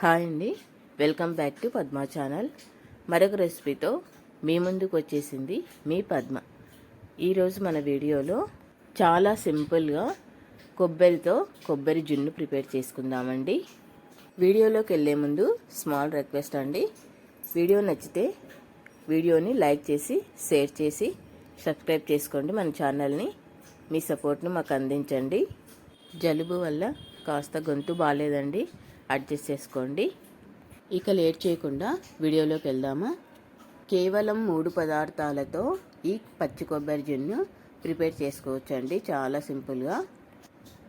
Hi అండి. Welcome back to Padma channel. మరొక రెసిపీతో మీ ముందుకు వచ్చేసింది మీ పద్మ. ఈరోజు మన వీడియోలో చాలా సింపుల్గా కొబ్బరితో కొబ్బరి జున్ను ప్రిపేర్ చేసుకుందామండి. వీడియోలోకి వెళ్ళే ముందు స్మాల్ రిక్వెస్ట్ అండి. వీడియో నచ్చితే వీడియోని లైక్ చేసి షేర్ చేసి సబ్స్క్రైబ్ చేసుకోండి మన ఛానల్ని. మీ సపోర్ట్ను మాకు అందించండి. జలుబు వల్ల కాస్త గొంతు బాగాలేదండి. అడ్జస్ట్ చేసుకోండి. ఇక లేట్ చేయకుండా వీడియోలోకి వెళ్దామా? కేవలం మూడు పదార్థాలతో ఈ పచ్చి కొబ్బరి జున్ను ప్రిపేర్ చేసుకోవచ్చండి. చాలా సింపుల్గా.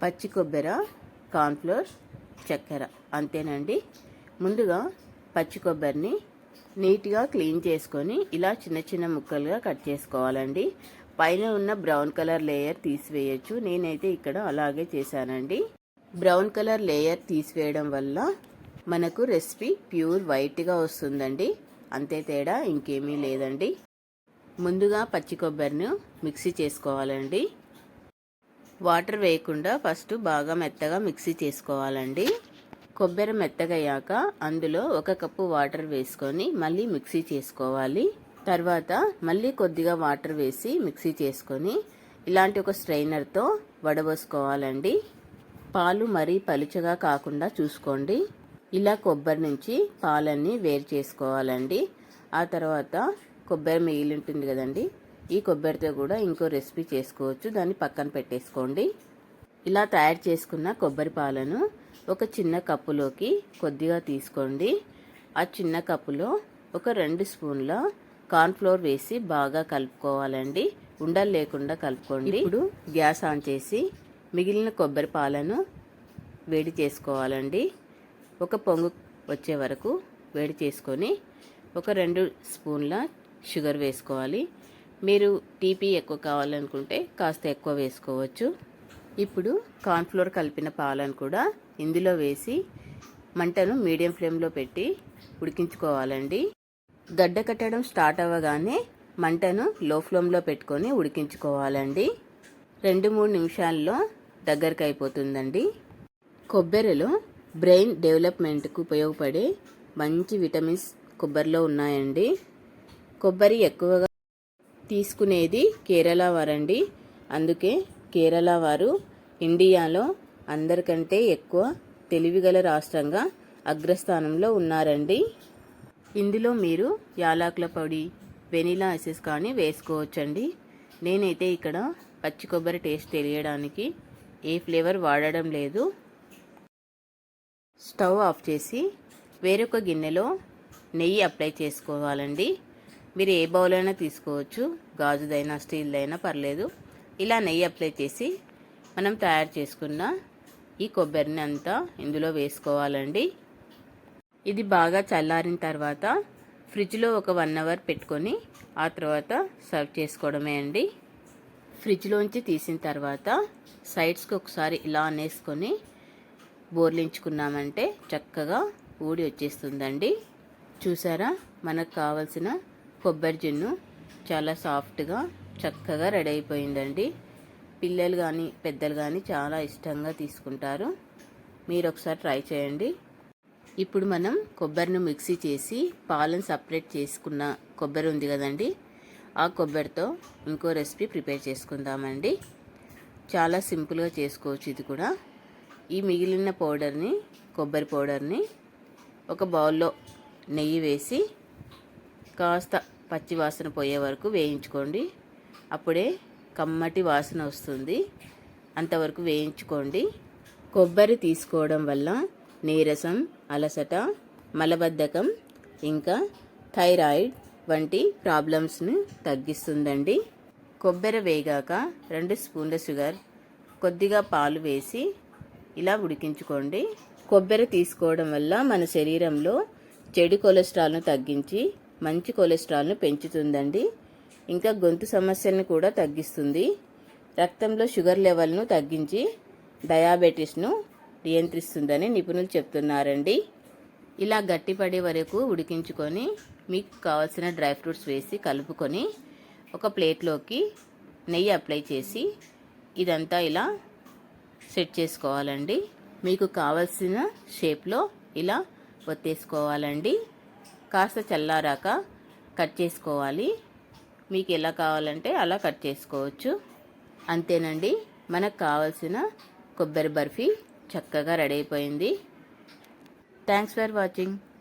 పచ్చి కొబ్బరి కార్న్ఫ్లోర్ చక్కెర. అంతేనండి. ముందుగా పచ్చి కొబ్బరిని నీట్గా క్లీన్ చేసుకొని ఇలా చిన్న చిన్న ముక్కలుగా కట్ చేసుకోవాలండి. పైన ఉన్న బ్రౌన్ కలర్ లేయర్ తీసివేయచ్చు. నేనైతే ఇక్కడ అలాగే చేశానండి. బ్రౌన్ కలర్ లేయర్ తీసివేయడం వల్ల మనకు రెసిపీ ప్యూర్ వైట్గా వస్తుందండి. అంతే తేడా ఇంకేమీ లేదండి. ముందుగా పచ్చి కొబ్బరిని మిక్సీ చేసుకోవాలండి. వాటర్ వేయకుండా ఫస్ట్ బాగా మెత్తగా మిక్సీ చేసుకోవాలండి. కొబ్బరి మెత్తగయ్యాక అందులో ఒక కప్పు వాటర్ వేసుకొని మళ్ళీ మిక్సీ చేసుకోవాలి. తర్వాత మళ్ళీ కొద్దిగా వాటర్ వేసి మిక్సీ చేసుకొని ఇలాంటి ఒక స్ట్రైనర్తో వడబోసుకోవాలండి. పాలు మరీ పలుచగా కాకుండా చూసుకోండి. ఇలా కొబ్బరి నుంచి పాలన్నీ వేరు చేసుకోవాలండి. ఆ తర్వాత కొబ్బరి మిగిలి ఉంటుంది కదండి. ఈ కొబ్బరితో కూడా ఇంకో రెసిపీ చేసుకోవచ్చు. దాన్ని పక్కన పెట్టేసుకోండి. ఇలా తయారు చేసుకున్న కొబ్బరి పాలను ఒక చిన్న కప్పులోకి కొద్దిగా తీసుకోండి. ఆ చిన్న కప్పులో ఒక రెండు స్పూన్ల కార్న్ఫ్లోర్ వేసి బాగా కలుపుకోవాలండి. ఉండలు లేకుండా కలుపుకోండి. ఇప్పుడు గ్యాస్ ఆన్ చేసి మిగిలిన కొబ్బరి పాలను వేడి చేసుకోవాలండి. ఒక పొంగు వచ్చే వరకు వేడి చేసుకొని ఒక రెండు స్పూన్ల షుగర్ వేసుకోవాలి. మీరు టీపీ ఎక్కువ కావాలనుకుంటే కాస్త ఎక్కువ వేసుకోవచ్చు. ఇప్పుడు కార్న్ఫ్లోర్ కలిపిన పాలను కూడా ఇందులో వేసి మంటను మీడియం ఫ్లేమ్లో పెట్టి ఉడికించుకోవాలండి. గడ్డ కట్టడం స్టార్ట్ అవ్వగానే మంటను లో ఫ్లేమ్లో పెట్టుకొని ఉడికించుకోవాలండి. రెండు మూడు నిమిషాల్లో దగ్గరకు అయిపోతుందండి కొబ్బరిలో బ్రెయిన్ డెవలప్మెంట్కు ఉపయోగపడే మంచి విటమిన్స్ కొబ్బరిలో ఉన్నాయండి. కొబ్బరి ఎక్కువగా తీసుకునేది కేరళ వారండి. అందుకే కేరళ వారు ఇండియాలో అందరికంటే ఎక్కువ తెలివిగల రాష్ట్రంగా అగ్రస్థానంలో ఉన్నారండి. ఇందులో మీరు యాలాకుల పొడి వెనిలా ఎసెస్ కానీ వేసుకోవచ్చండి. నేనైతే ఇక్కడ పచ్చి కొబ్బరి టేస్ట్ తెలియడానికి ఏ ఫ్లేవర్ వాడడం లేదు. స్టవ్ ఆఫ్ చేసి వేరొక గిన్నెలో నెయ్యి అప్లై చేసుకోవాలండి. మీరు ఏ బౌల్ అయినా తీసుకోవచ్చు. గాజుదైనా స్టీల్దైనా పర్లేదు. ఇలా నెయ్యి అప్లై చేసి మనం తయారు చేసుకున్న ఈ కొబ్బరిని అంతా ఇందులో వేసుకోవాలండి. ఇది బాగా చల్లారిన తర్వాత ఫ్రిడ్జ్లో ఒక వన్ అవర్ పెట్టుకొని ఆ తర్వాత సర్వ్ చేసుకోవడమే అండి. ఫ్రిడ్జ్లోంచి తీసిన తర్వాత సైడ్స్కి ఒకసారి ఇలా అనేసుకొని బోర్లించుకున్నామంటే చక్కగా ఊడి వచ్చేస్తుందండి. చూసారా? మనకు కావలసిన కొబ్బరి జున్ను చాలా సాఫ్ట్గా చక్కగా రెడీ అయిపోయిందండి. పిల్లలు కానీ పెద్దలు కానీ చాలా ఇష్టంగా తీసుకుంటారు. మీరు ఒకసారి ట్రై చేయండి. ఇప్పుడు మనం కొబ్బరిని మిక్సీ చేసి పాలను సపరేట్ చేసుకున్న కొబ్బరి ఉంది కదండి ఆ కొబ్బరితో ఇంకో రెసిపీ ప్రిపేర్ చేసుకుందామండి. చాలా సింపుల్గా చేసుకోవచ్చు ఇది కూడా. ఈ మిగిలిన పౌడర్ని కొబ్బరి పౌడర్ని ఒక బౌల్లో నెయ్యి వేసి కాస్త పచ్చి వాసన పోయే వరకు వేయించుకోండి. అప్పుడే కమ్మటి వాసన వస్తుంది. అంతవరకు వేయించుకోండి. కొబ్బరి తీసుకోవడం వల్ల నీరసం అలసట మలబద్ధకం ఇంకా థైరాయిడ్ వంటి ప్రాబ్లమ్స్ను తగ్గిస్తుందండి. కొబ్బరి వేగాక రెండు స్పూన్ల షుగర్ కొద్దిగా పాలు వేసి ఇలా ఉడికించుకోండి. కొబ్బరి తీసుకోవడం వల్ల మన శరీరంలో చెడు కొలెస్ట్రాల్ను తగ్గించి మంచి కొలెస్ట్రాల్ను పెంచుతుందండి. ఇంకా గొంతు సమస్యలను కూడా తగ్గిస్తుంది. రక్తంలో షుగర్ లెవెల్ను తగ్గించి డయాబెటీస్ను నియంత్రిస్తుందని నిపుణులు చెప్తున్నారండి. ఇలా గట్టిపడే వరకు ఉడికించుకొని మీకు కావాల్సిన డ్రై ఫ్రూట్స్ వేసి కలుపుకొని ఒక ప్లేట్లోకి నెయ్యి అప్లై చేసి ఇదంతా ఇలా సెట్ చేసుకోవాలండి. మీకు కావలసిన షేప్లో ఇలా ఒత్తేసుకోవాలండి. కాస్త చల్లారాక కట్ చేసుకోవాలి. మీకు ఎలా కావాలంటే అలా కట్ చేసుకోవచ్చు. అంతేనండి. మనకు కావాల్సిన కొబ్బరి బర్ఫీ చక్కగా రెడీ అయిపోయింది. Thanks for watching.